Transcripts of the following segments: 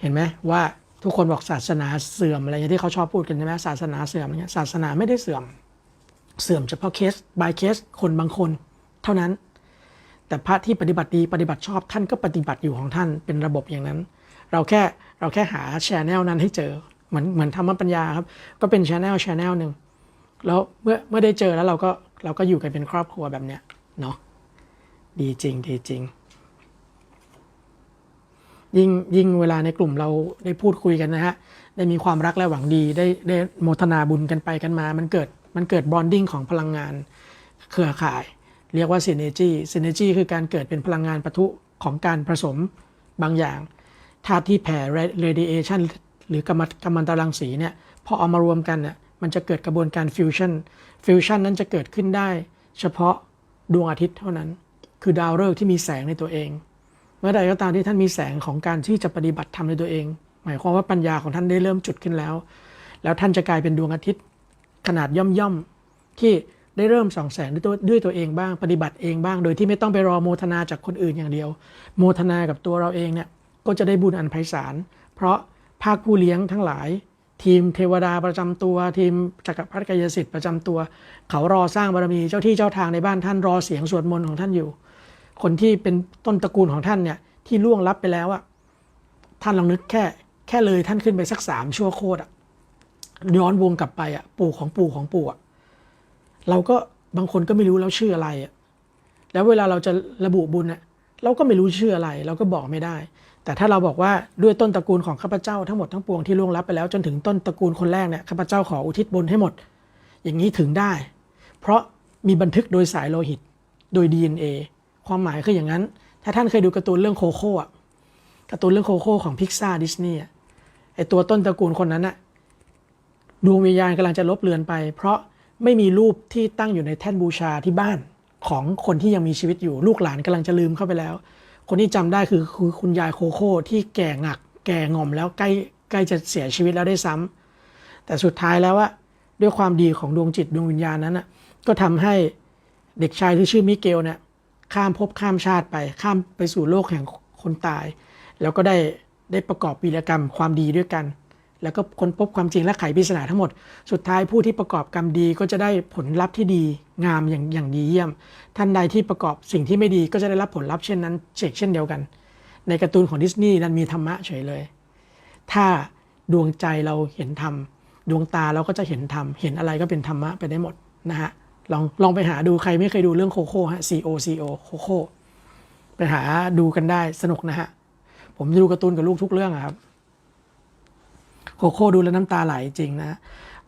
เห็นไหมว่าทุกคนบอกศาสนาเสื่อมอะไรอย่างที่เขาชอบพูดกันใช่ไหมศาสนาเสื่อมอะไรเงี้ยศาสนาไม่ได้เสื่อม เสื่อมเฉพาะเคส by เคส คนบางคนเท่านั้น แต่พระที่ปฏิบัติดีปฏิบัติชอบท่านก็ปฏิบัติอยู่ของท่านเป็นระบบอย่างนั้น เราแค่เราแค่หาแชนแนลนั้นให้เจอเหมือนเหมือนธรรมปัญญาครับ ก็เป็นแชนแนลแชนแนลหนึ่งแล้วเมื่อเมื่อได้เจอแล้วเราก็เราก็อยู่กันเป็นครอบครัวแบบเนี้ยเนาะดีจริงดีจริง ยิ่งยิ่งเวลาในกลุ่มเราได้พูดคุยกันนะฮะได้มีความรักและหวังดีได้ได้โมทนาบุญกันไปกันมา มันเกิดมันเกิดบอนดิ้งของพลังงานเครือข่าย เรียกว่าซินเนจีซินเนจีคือการเกิดเป็นพลังงานปะทุของการผสมบางอย่างธาตุที่แผ่เรดิเอชันหรือกรรมกัมมันตรังสีเนี่ยพอเอามารวมกันเนี่ยมันจะเกิดกระบวนการฟิวชั่นฟิวชั่นนั้นจะเกิดขึ้นได้ เฉพาะดวงอาทิตย์เท่านั้น คือดาวฤกษ์ที่มีแสงในตัวเอง เมื่อใดก็ตามที่ท่านมีแสงของการที่จะปฏิบัติธรรมในตัวเอง หมายความว่าปัญญาของท่านได้เริ่มจุดขึ้นแล้ว แล้วท่านจะกลายเป็นดวงอาทิตย์ขนาดย่อมย่อมๆที่ได้เริ่มส่องแสงด้วยตัวด้วยตัวเองบ้างปฏิบัติเองบ้าง โดยที่ไม่ต้องไปรอโมทนาจากคนอื่นอย่างเดียว โมทนากับตัวเราเองเนี่ยก็จะได้บุญอันไพศาลเพราะภาคผู้เลี้ยงทั้งหลาย ทีมเทวดาประจำตัว ทีมจักรพรรดิกายสิทธิ์ประจำตัว เขารอสร้างบารมีเจ้าที่เจ้าทางในบ้านท่านรอเสียงสวดมนต์ของท่านอยู่ คนที่เป็นต้นตระกูลของท่านเนี่ยที่ล่วงลับไปแล้วอะท่านลองนึกแค่ แค่เลยท่านขึ้นไปสักสามชั่วโคตรอะย้อนวงกลับไปอะปู่ของปู่ของปู่อะเราก็บางคนก็ไม่รู้แล้วชื่ออะไรอะแล้วเวลาเราจะระบุบุญอะเราก็ไม่รู้ชื่ออะไร เราก็บอกไม่ได้ แต่ถ้าเราบอกว่าด้วยต้นตระกูลของข้าพเจ้าทั้งหมดทั้งปวงที่ล่วงลับไปแล้วจนถึงต้นตระกูลคนแรกเนี่ยข้าพเจ้าขออุทิศบุญให้หมด อย่างนี้ถึงได้ เพราะมีบันทึกโดยสายโลหิต โดย DNA ความหมายคืออย่างนั้น ถ้าท่านเคยดูการ์ตูนเรื่องโคโค่อะการ์ตูนเรื่องโคโค่ของพิกซาดิสนีย์ไอตัวต้นตระกูลคนนั้นอะดวงวิญญาณกำลังจะลบเลือนไป เพราะไม่มีรูปที่ตั้งอยู่ในแท่นบูชาที่บ้านของคนที่ยังมีชีวิตอยู่ลูกหลานกำลังจะลืมเข้าไปแล้ว คนที่จำได้คือคือคุณยายโคโค่ที่แก่หงัก แก่งอมแล้วใกล้ใกล้จะเสียชีวิตแล้วได้ซ้ำแต่สุดท้ายแล้วว่าด้วยความดีของดวงจิตดวงวิญญาณนั้นอะก็ทำให้เด็กชายที่ชื่อมิเกลเนี่ย ข้ามภพข้ามชาติไป ข้ามไปสู่โลกแห่งคนตาย แล้วก็ได้ได้ประกอบวีรกรรมความดีด้วยกัน แล้วก็ค้นพบความจริงและไขปริศนาทั้งหมด สุดท้ายผู้ที่ประกอบกรรมดีก็จะได้ผลลัพธ์ที่ดีงามอย่างอย่างดีเยี่ยม ท่านใดที่ประกอบสิ่งที่ไม่ดีก็จะได้รับผลลัพธ์เช่นนั้นเช่นเช่นเดียวกัน ในการ์ตูนของดิสนีย์นั้นมีธรรมะเฉยเลย ถ้าดวงใจเราเห็นธรรมดวงตาเราก็จะเห็นธรรม เห็นอะไรก็เป็นธรรมะไปได้หมดนะฮะ ลองลองไปหาดูใครไม่เคยดูเรื่องโคโค่ฮะ C O C O โคโค่ไปหาดูกันได้สนุกนะฮะ ผมดูการ์ตูนกับลูกทุกเรื่องอะครับโคโค่ดูแล้วน้ำตาไหลจริงนะ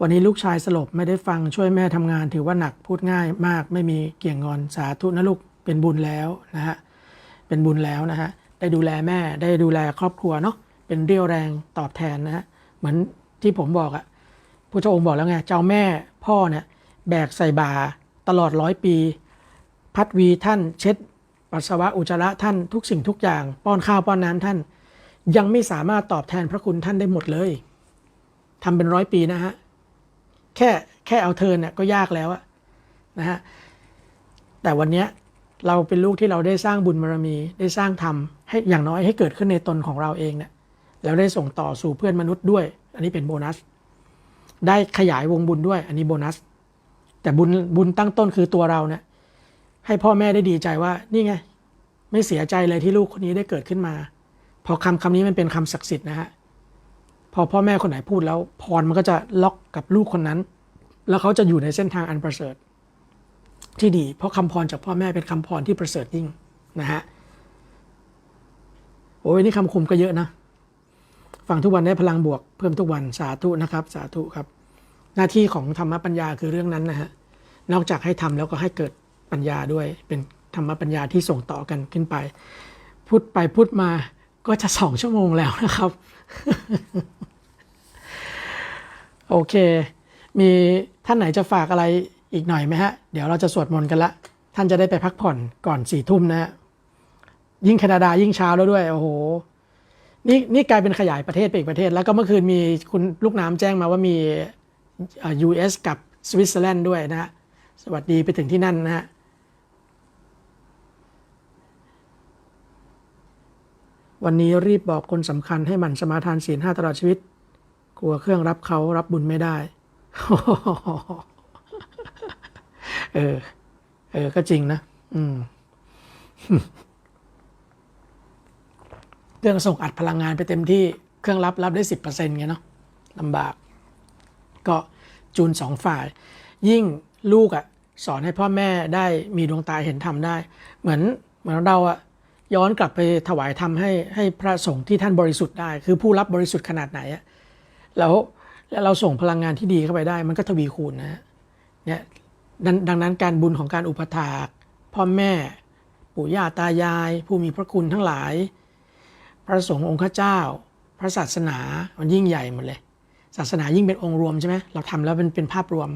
วันนี้ลูกชายสลบไม่ได้ฟังช่วยแม่ทำงานถือว่าหนักพูดง่ายมาก ไม่มีเกี่ยงงอนสาธุนะลูกเป็นบุญแล้วนะฮะเป็นบุญแล้วนะฮะได้ดูแลแม่ได้ดูแลครอบครัวเนาะเป็นเรี่ยวแรงตอบแทนนะฮะเหมือนที่ผมบอกอะพระเจ้าองค์บอกแล้วไงเจ้าแม่พ่อเนี่ย แบกใส่บาตลอดร้อยปี พัดวีท่านเช็ดปัสสาวะอุจจาระท่านทุกสิ่งทุกอย่าง ป้อนข้าวป้อนน้ำท่าน ยังไม่สามารถตอบแทนพระคุณท่านได้หมดเลยทำเป็นร้อยปีนะฮะ แค่แค่เอาเทินเนี่ยก็ยากแล้วอะนะฮะ แต่วันเนี้ยเราเป็นลูกที่เราได้สร้างบุญบารมี ได้สร้างธรรมให้อย่างน้อยให้เกิดขึ้นในตนของเราเองเนี่ยแล้วได้ส่งต่อสู่เพื่อนมนุษย์ด้วย อันนี้เป็นโบนัส ได้ขยายวงบุญด้วย อันนี้โบนัส แต่บุญบุญตั้งต้นคือตัวเราเนี่ยให้พ่อแม่ได้ดีใจว่านี่ไง ไม่เสียใจเลยที่ลูกคนนี้ได้เกิดขึ้นมา พอคำคำนี้มันเป็นคำศักดิ์สิทธิ์นะฮะพอพ่อแม่คนไหนพูดแล้ว พรมันก็จะล็อกกับลูกคนนั้น แล้วเขาจะอยู่ในเส้นทางอันประเสริฐ ที่ดี เพราะคำพรจากพ่อแม่เป็นคำพรที่ประเสริฐยิ่งนะฮะโอ้ยนี่คำคุมก็เยอะนะ ฟังทุกวันได้พลังบวกเพิ่มทุกวันสาธุนะครับ สาธุครับ หน้าที่ของธรรมปัญญาคือเรื่องนั้นนะฮะนอกจากให้ทำแล้วก็ให้เกิดปัญญาด้วย เป็นธรรมปัญญาที่ส่งต่อกันขึ้นไป พูดไปพูดมาก็จะสองชั่วโมงแล้วนะครับ โอเค มีท่านไหนจะฝากอะไรอีกหน่อยไหมฮะ เดี๋ยวเราจะสวดมนต์กันละ ท่านจะได้ไปพักผ่อนก่อนสี่ทุ่มนะฮะ ยิ่งแคนาดายิ่งเช้าแล้วด้วย โอ้โห นี่นี่กลายเป็นขยายประเทศไปอีกประเทศ แล้วก็เมื่อคืนมีคุณลูกน้ำแจ้งมาว่ามี US กับสวิตเซอร์แลนด์ด้วยนะฮะสวัสดีไปถึงที่นั่นนะฮะวันนี้รีบบอกคนสำคัญให้หมันสมาทานศีลห้าตลอดชีวิต กลัวเครื่องรับเขารับบุญไม่ได้ เออ เออ ก็จริงนะ อืม เรื่องส่งอัดพลังงานไปเต็มที่ เครื่องรับรับได้สิบเปอร์เซ็นต์ไงเนาะลำบาก ก็ จูนสองฝ่าย ยิ่งลูกอะ่ะสอนให้พ่อแม่ได้มีดวงตาเห็นธรรมได้ เหมือนเหมือนเราอะ่ะย้อนกลับไปถวายธรรมให้ให้พระสงฆ์ที่ท่านบริสุทธิ์ได้ คือผู้รับบริสุทธิ์ขนาดไหนอะ่ะแล้วแล้วเราส่งพลังงานที่ดีเข้าไปได้ มันก็ทวีคูณนะเนี่ยดังดังนั้นการบุญของการอุปถากพ่อแม่ปู่ย่าตายาย ผู้มีพระคุณทั้งหลาย พระสงฆ์องค์ข้าเจ้า พระศาสนามันยิ่งใหญ่หมดเลย ศาสนายิ่งเป็นองค์รวมใช่ไหมเราทำแล้วเป็นเป็นภาพรวม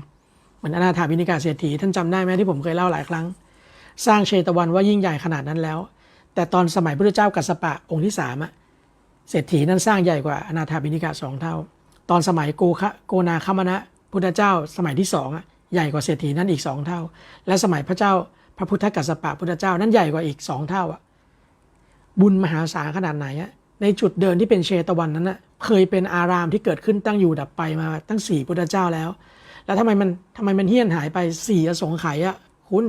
เหมือนอนาถาบินิกาเศรษฐีท่านจำได้ไหมที่ผมเคยเล่าหลายครั้ง สร้างเชตวันว่ายิ่งใหญ่ขนาดนั้นแล้ว แต่ตอนสมัยพระเจ้ากัสปะองค์ที่สามอะเศรษฐีนั้นสร้างใหญ่กว่าอนาถาบินิกาสองเท่า ตอนสมัยโกคะโกนาคามนะพุทธเจ้าสมัยที่สองอะใหญ่กว่าเศรษฐีนั้นอีกสองเท่า และสมัยพระเจ้าพระพุทธกัสสปะพุทธเจ้านั้นใหญ่กว่าอีกสองเท่าอะบุญมหาศาลขนาดไหนอะ ในจุดเดินที่เป็นเชตวันนั้นอะเคยเป็นอารามที่เกิดขึ้นตั้งอยู่ดับไปมาตั้งสี่พุทธเจ้าแล้ว แล้วทำไมมันทำไมมันเฮี้ยนหายไปสี่อสงไขยอะคุณ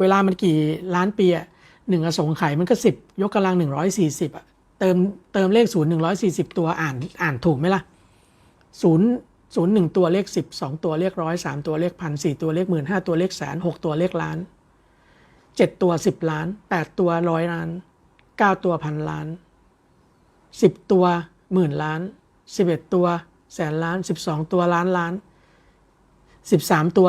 เวลามันกี่ล้านปีอะหนึ่งอสงไขยมันก็สิบยกกำลังหนึ่งร้อยสี่สิบอะเติมเติมเลขศูนย์หนึ่งร้อยสี่สิบตัวอ่านอ่านถูกไหมล่ะศูนย์ศูนย์หนึ่งตัวเลขสิบสองตัวเลขร้อยสามตัวเลขพันสี่ตัวเลขหมื่นห้าตัวเลขแสนหกตัวเลขล้านเจ็ดตัวสิบล้านแปดตัวร้อยล้านเก้าตัวพันล้าน สิบตัวหมื่นล้านสิบเอ็ดตัวแสนล้านสิบสองตัวล้านล้านสิบสามตัว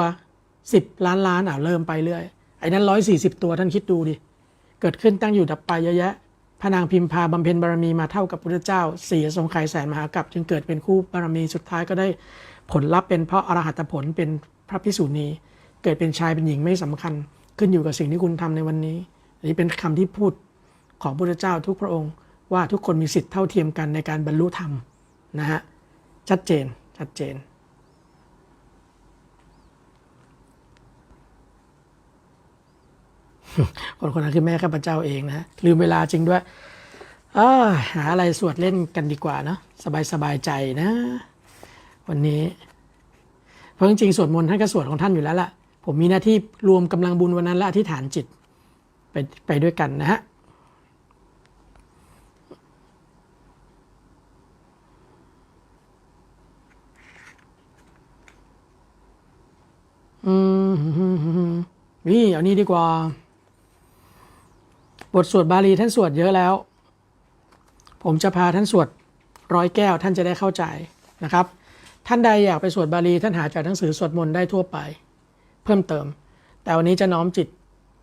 สิบล้านล้านอะเริ่มไปเรื่อยไอ้นั้นร้อยสี่สิบตัวท่านคิดดูดิ เกิดขึ้นตั้งอยู่ดับไปเยอะแยะพระนางพิมพาบำเพ็ญบารมีมาเท่ากับพุทธเจ้าสี่อสงไขยแสนมหากรัปจึงเกิดเป็นคู่บารมีสุดท้ายก็ได้ผลลัพธ์เป็นเพราะอรหัตผลเป็นพระพิสุนีเกิดเป็นชายเป็นหญิงไม่สำคัญ ขึ้นอยู่กับสิ่งที่คุณทำในวันนี้ อันนี้เป็นคำที่พูดของพุทธเจ้าทุกพระองค์ ว่าทุกคนมีสิทธิ์เท่าเทียมกันในการบรรลุธรรมนะฮะชัดเจนชัดเจน คนคนนั้นคือแม่ข้าพเจ้าเองนะลืมเวลาจริงด้วยอหาอะไรสวดเล่นกันดีกว่าเนอะสบายสบายใจนะ วันนี้ เพราะจริงๆสวดมนต์ท่านก็สวดของท่านอยู่แล้วล่ะ ผมมีหน้าที่รวมกำลังบุญวันนั้นและอธิษฐานจิตไปไปด้วยกันนะฮะ อืมนี่เอานี้ดีกว่า บทสวดบาลีท่านสวดเยอะแล้ว ผมจะพาท่านสวดร้อยแก้วท่านจะได้เข้าใจนะครับ ท่านใดอยากไปสวดบาลีท่านหาจากหนังสือสวดมนต์ได้ทั่วไป เพิ่มเติม แต่วันนี้จะน้อมจิต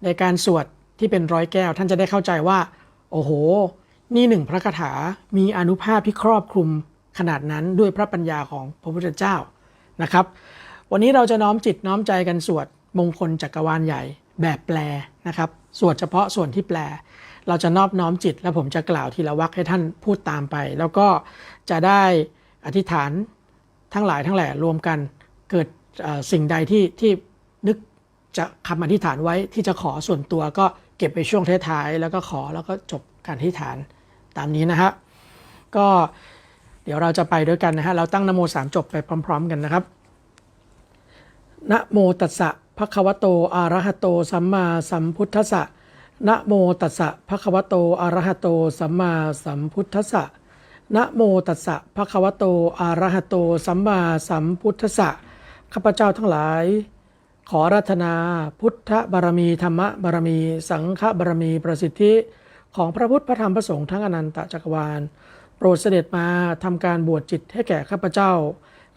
ในการสวดที่เป็นร้อยแก้ว ท่านจะได้เข้าใจว่า โอ้โห นี่หนึ่งพระคาถามีอนุภาพที่ครอบคลุมขนาดนั้นด้วยพระปัญญาของพระพุทธเจ้านะครับ วันนี้เราจะน้อมจิตน้อมใจกันสวดมงคลจักรวาลใหญ่แบบแปลนะครับ สวดเฉพาะส่วนที่แปล เราจะนอบน้อมจิต แล้วผมจะกล่าวทีละวรรคให้ท่านพูดตามไป แล้วก็จะได้อธิษฐานทั้งหลายทั้งแหล่รวมกันเกิดสิ่งใดที่ที่นึกจะคำอธิษฐานไว้ที่จะขอส่วนตัวก็เก็บไปช่วงท้ายๆแล้วก็ขอแล้วก็จบการอธิษฐานตามนี้นะฮะก็เดี๋ยวเราจะไปด้วยกันนะฮะเราตั้งนโมสามจบไปพร้อม ๆ กันนะครับ นะโมตัสสะภะคะวะโตอะระหะโตสัมมาสัมพุทธัสสะนะโมตัสสะภะคะวะโตอะระหะโตสัมมาสัมพุทธัสสะนะโมตัสสะภะคะวะโตอะระหะโตสัมมาสัมพุทธัสสะข้าพเจ้าทั้งหลาย ขอรัตนาพุทธบารมีธรรมบารมี สังฆบารมีประสิทธิ ของพระพุทธพระธรรมพระสงฆ์ทั้งอนันตจักรวาล โปรดเสด็จมาทำการบวชจิตให้แก่ข้าพเจ้า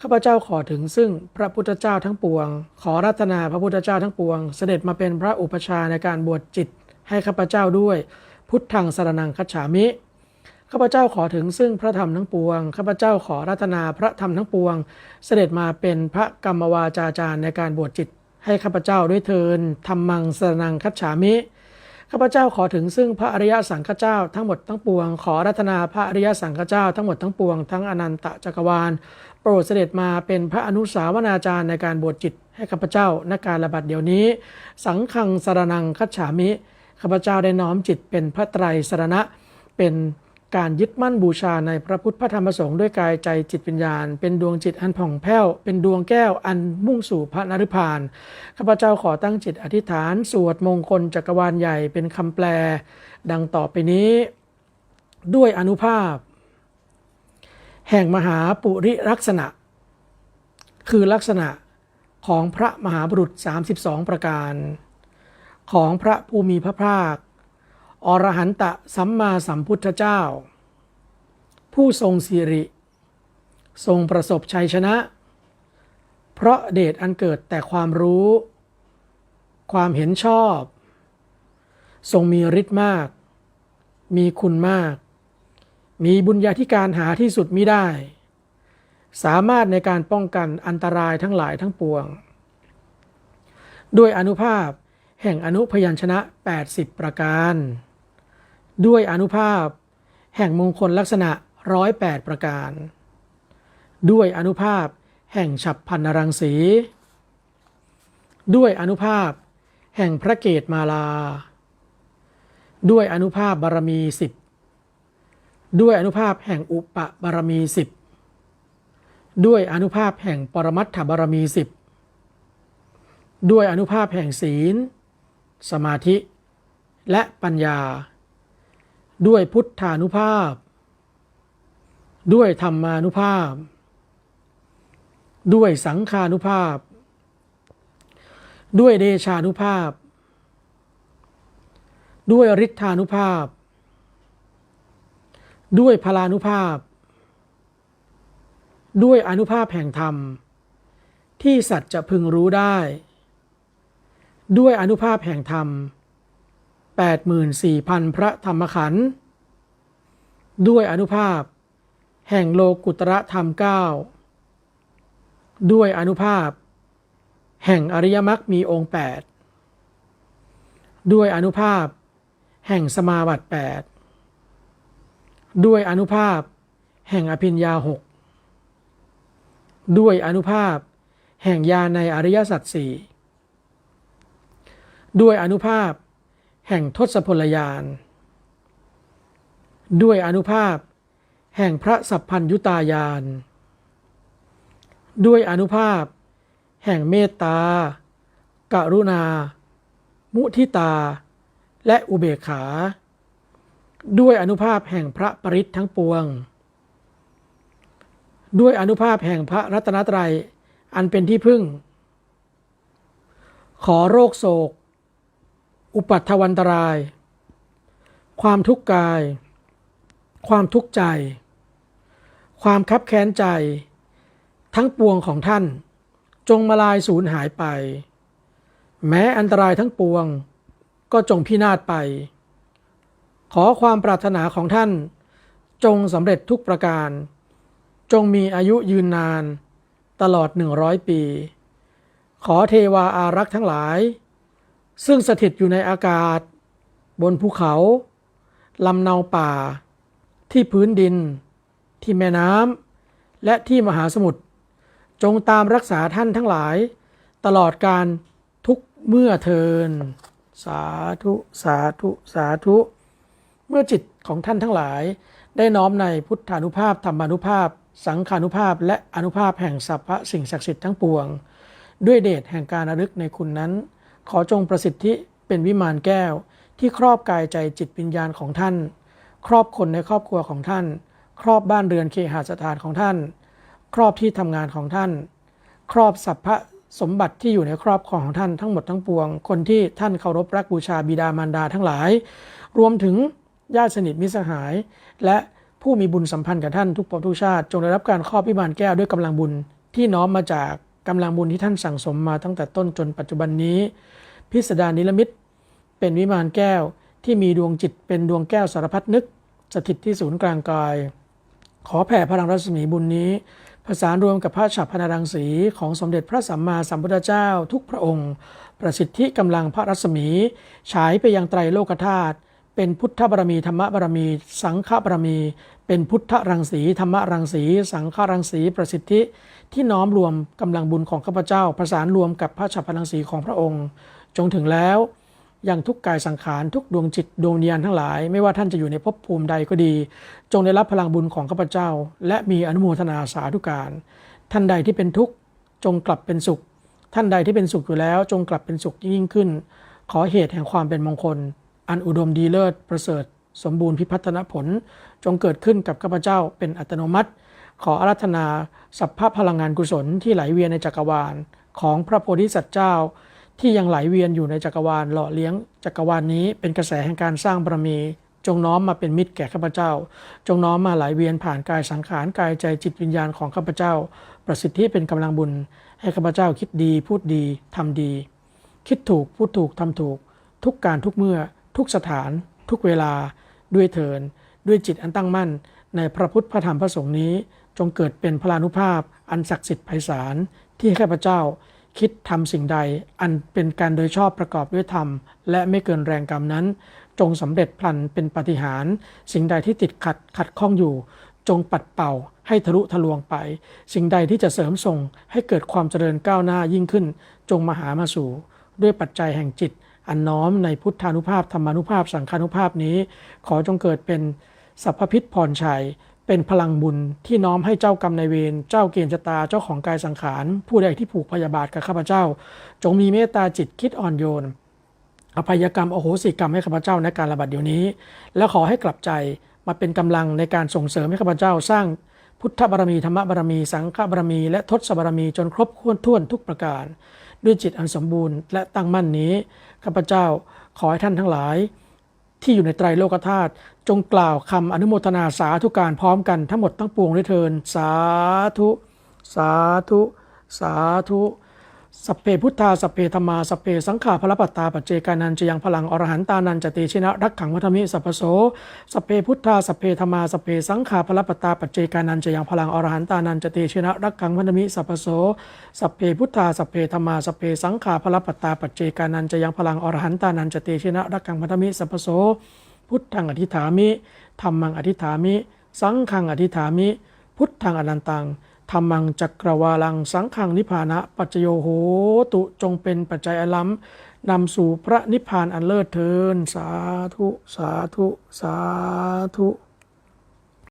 ข้าพเจ้าขอถึงซึ่งพระพุทธเจ้าทั้งปวง ขอรัตนาพระพุทธเจ้าทั้งปวง เสด็จมาเป็นพระอุปชาในการบวชจิตให้ข้าพเจ้าด้วย พุทธังสรนังคัจฉามิ ข้าพเจ้าขอถึงซึ่งพระธรรมทั้งปวง ข้าพเจ้าขอรัตนาพระธรรมทั้งปวง เสด็จมาเป็นพระกรรมวาจาจารย์ในการบวชจิต ให้ข้าพเจ้าด้วยเทินธรรมังสรนังคัจฉามิข้าพเจ้าขอถึงซึ่งพระอริยสังฆเจ้าทั้งหมดทั้งปวง ขอรัตนาพระอริยสังฆเจ้าทั้งหมดทั้งปวงทั้งอนันตจักรวาล รดเสด็จมาเป็นพระอนุสาวนาจารย์ในการบวชจิตให้ข้าพเจ้าณการระบัดเดี๋ยวนี้ สังฆังสารนังคัจฉามิข้าพเจ้าได้น้อมจิตเป็นพระไตรสรณะ เป็นการยึดมั่นบูชาในพระพุทธพระธรรมพระสงฆ์ด้วยกายใจจิตวิญญาณ เป็นดวงจิตอันผ่องแผ้ว เป็นดวงแก้วอันมุ่งสู่พระนริพพานข้าพเจ้าขอตั้งจิตอธิษฐาน สวดมงคลจักรวาลใหญ่เป็นคำแปล ดังต่อไปนี้ ด้วยอนุภาพ แห่งมหาปุริลักษณะ คือลักษณะของพระมหาบุรุษ 32 ประการ ของพระภูมิพระภาค อรหันตะสัมมาสัมพุทธเจ้า ผู้ทรงสิริ ทรงประสบชัยชนะ เพราะเดชอันเกิดแต่ความรู้ ความเห็นชอบ ทรงมีฤทธิ์มาก มีคุณมาก มีบุญญาธิการหาที่สุดมิได้ สามารถในการป้องกันอันตรายทั้งหลายทั้งปวง ด้วยอนุภาพแห่งอนุพยัญชนะ 80 ประการ ด้วยอนุภาพ แห่งมงคลลักษณะ 108 ประการ ด้วยอนุภาพแห่งฉับพันนรังสี ด้วยอนุภาพ แห่งพระเกตมาลา ด้วยอนุภาพบารมีสิบ ด้วยอนุภาพแห่งอุปบารมีสิบด้วยอนุภาพแห่งปรมัตถบารมีสิบด้วยอนุภาพแห่งศีล สมาธิ และปัญญา ด้วยพุทธานุภาพ ด้วยธรรมานุภาพ ด้วยสังขานุภาพ ด้วยเดชานุภาพ ด้วยฤทธานุภาพ ด้วยพลานุภาพ ด้วยอนุภาพแห่งธรรม ที่สัตว์จะพึงรู้ได้ ด้วยอนุภาพแห่งธรรม 84,000 พระธรรมขันธ์ด้วยอนุภาพ แห่งโลกุตระธรรม 9 ด้วยอนุภาพ แห่งอริยมรรคมีองค์ 8 ด้วยอนุภาพ แห่งสมาบัติ8 ด้วยอนุภาพแห่งอภิญญาหกด้วยอนุภาพแห่งญาในอริยสัจสี่ด้วยอนุภาพแห่งทศพลยาน ด้วยอนุภาพแห่งพระสัพพัญยุตายาน ด้วยอนุภาพแห่งเมตตา กรุณา มุทิตา และอุเบกขา ด้วยอนุภาพแห่งพระปริศทั้งปวง ด้วยอนุภาพแห่งพระรัตนตรัย อันเป็นที่พึ่ง ขอโรคโศก อุปัตวันตราย ความทุกข์กาย ความทุกข์ใจ ความคับแค้นใจ ทั้งปวงของท่าน จงมาลายสูญหายไป แม้อันตรายทั้งปวง ก็จงพินาศไป ขอความปรารถนาของท่าน จงสำเร็จทุกประการ จงมีอายุยืนนาน ตลอดหนึ่งร้อยปี ขอเทวาอารักษ์ทั้งหลาย ซึ่งสถิตอยู่ในอากาศ บนภูเขาลำเนาป่า ที่พื้นดิน ที่แม่น้ำและที่มหาสมุทรจงตามรักษาท่านทั้งหลาย ตลอดการทุกเมื่อเทิน สาธุ สาธุ สาธุ เมื่อจิตของท่านทั้งหลาย ได้น้อมในพุทธานุภาพธรรมานุภาพ สังขานุภาพ และอนุภาพแห่งสัพพสิ่งศักดิ์สิทธิ์ทั้งปวง ด้วยเดชแห่งการระลึกในคุณนั้น ขอจงประสิทธิเป็นวิมานแก้ว ที่ครอบกายใจจิตวิญญาณของท่าน ครอบคนในครอบครัวของท่าน ครอบบ้านเรือนเคหสถานของท่าน ครอบที่ทำงานของท่าน ครอบสัพพสมบัติที่อยู่ในครอบครองของท่านทั้งหมดทั้งปวง คนที่ท่านเคารพรักบูชาบิดามารดาทั้งหลาย รวมถึง ญาติสนิทมิสหาย และผู้มีบุญสัมพันธ์กับท่านทุกภพทุกชาติ จงได้รับการครอบพิมานแก้วด้วยกำลังบุญที่น้อมมาจากกำลังบุญที่ท่านสั่งสมมาตั้งแต่ต้นจนปัจจุบันนี้ พิสดารนิรมิตเป็นวิมานแก้วที่มีดวงจิตเป็นดวงแก้วสารพัดนึก สถิตที่ศูนย์กลางกาย ขอแผ่พลังรัศมีบุญนี้ผสานรวมกับพระฉับพนรังสีของสมเด็จพระสัมมาสัมพุทธเจ้าทุกพระองค์ ประสิทธิกำลังพระรัศมี ฉายไปยังไตรโลกธาตุ เป็นพุทธบารมีธรรมบารมี สังฆบารมี เป็นพุทธรังสีธรรมรังสี สังฆรังสีประสิทธิ ที่น้อมรวมกำลังบุญของข้าพเจ้า ประสานรวมกับพระฉับพนรังสีของพระองค์ จงถึงแล้วอยังทุกกายสังขารทุกดวงจิตดวงวิญญาณทั้งหลาย ไม่ว่าท่านจะอยู่ในภพภูมิใดก็ดี จงได้รับพลังบุญของข้าพเจ้า และมีอนุโมทนาสาธุการ ท่านใดที่เป็นทุกข์จงกลับเป็นสุข ท่านใดที่เป็นสุขอยู่แล้ว จงกลับเป็นสุขยิ่งขึ้น ขอเหตุแห่งความเป็นมงคล อันอุดมดีเลิศประเสริฐ สมบูรณ์พิพัฒนผล จงเกิดขึ้นกับข้าพเจ้าเป็นอัตโนมัติ ขออารัธนาสัพพะพลังงานกุศลที่ไหลเวียนในจักรวาล ของพระโพธิสัตว์เจ้า ที่ยังไหลเวียนอยู่ในจักรวาลหล่อเลี้ยงจักรวาลนี้เป็นกระแสแห่งการสร้างบารมีจงน้อมมาเป็นมิตรแก่ข้าพเจ้า จงน้อมมาไหลเวียนผ่านกายสังขารกายใจจิตวิญญาณของข้าพเจ้า ประสิทธิเป็นกำลังบุญ ให้ข้าพเจ้าคิดดีพูดดีทำดี คิดถูกพูดถูกทำถูก ทุกการทุกเมื่อ ทุกสถาน ทุกเวลา ด้วยเถิน ด้วยจิตอันตั้งมั่น ในพระพุทธพระธรรมพระสงฆ์นี้ จงเกิดเป็นพลานุภาพ อันศักดิ์สิทธิ์ไพศาลที่ข้าพเจ้า คิดทำสิ่งใด อันเป็นการโดยชอบประกอบด้วยธรรม และไม่เกินแรงกรรมนั้น จงสำเร็จพลันเป็นปาฏิหาร สิ่งใดที่ติดขัดขัดข้องอยู่ จงปัดเป่าให้ทะลุทะลวงไป สิ่งใดที่จะเสริมส่งให้เกิดความเจริญก้าวหน้ายิ่งขึ้น จงมาหามาสู่ ด้วยปัจจัยแห่งจิต อันน้อมในพุทธานุภาพธรรมานุภาพสังฆานุภาพนี้ ขอจงเกิดเป็นสัพพพิษพรชัย เป็นพลังบุญที่น้อมให้เจ้ากรรมนายเวรเจ้าเกณฑ์ชะตาเจ้าของกายสังขาร ผู้ใดที่ผูกพยาบาทกับข้าพเจ้า จงมีเมตตาจิตคิดอ่อนโยน อภัยกรรมโอโหสิกรรมให้ข้าพเจ้าในการระบาดเดี๋ยวนี้ และขอให้กลับใจมาเป็นกำลังในการส่งเสริมให้ข้าพเจ้าสร้างพุทธบารมีธรรมบารมีสังฆบารมีและทศบารมีจนครบถ้วนทุกประการ ด้วยจิตอันสมบูรณ์และตั้งมั่นนี้ ข้าพเจ้าขอให้ท่านทั้งหลาย ที่อยู่ในไตรโลกธาตุจงกล่าวคำอนุโมทนาสาธุการพร้อมกันทั้งหมดทั้งปวงด้วยเทินสาธุ สาธุ สาธุ สัพเพพุทธาสัพเพธรรมาสัพเพสังขาพลปัตตาปัจเจกานันจะยังพลังอรหันตานันจติชินะรักขังวัฒมิสัพพโสสัพเพพุทธาสัพเพธรรมาสัพเพสังขาพลปัตตาปัจเจกานันจะยังพลังอรหันตานันจติชินะรักขังวัฒมิสัพพโสสัพเพพุทธาสัพเพธรรมาสัพเพสังขาพลปัตตาปัจเจกานันจะยังพลังอรหันตานันจติชินะรักขังวัฒมิสัพพโสพุทธังอธิฐามิธรรมังอธิฐามิ สังฆังอธิฐามิ พุทธังอนันตัง ธรรมังจักรวาลังสังขังนิพพานะปัจโยโหตุจงเป็นปัจจัยอลัมนำสู่พระนิพพานอันเลิศเทินสาธุ สาธุ สาธุ